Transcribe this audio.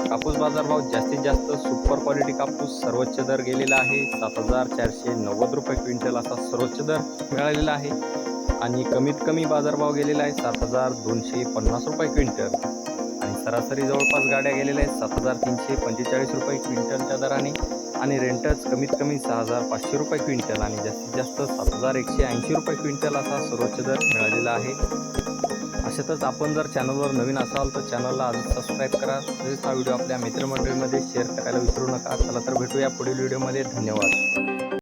कापूस बाजारभाव जास्तीत जास्त सुपर क्वालिटी कापूस सर्वोच्च दर गेलेला आहे. सात हजार चारशे नव्वद रुपये क्विंटल असा सर्वोच्च दर मिळालेला आहे. आणि कमीत कमी बाजारभाव गेलेला आहे सात हजार दोनशे पन्नास रुपये क्विंटल. आणि सरासरी जवळपास गाड्या गेलेल्या आहेत सात हजार तीनशे पंचेचाळीस रुपये क्विंटलच्या दराने. आणि रेंटच कमीत कमी सहा हजार पाचशे रुपये क्विंटल. आणि जास्तीत जास्त सात हजार एकशे ऐंशी रुपये क्विंटल असा सर्वोच्च दर मिळालेला आहे. अशातच आपण जर चॅनलवर नवीन असाल तर चॅनलला आज सबस्क्राईब करा. तसेच हा व्हिडिओ आपल्या मित्रमंडळीमध्ये शेअर करायला विसरू नका. चला तर भेटूया पुढील व्हिडिओमध्ये धन्यवाद.